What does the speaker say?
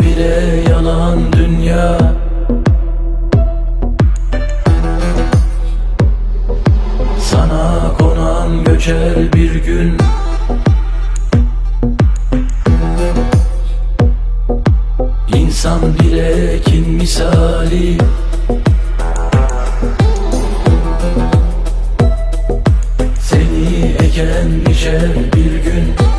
bile yanan dünya. Sana konan göçer bir gün. İnsan bir ekin misali. Seni eken biçer bir gün.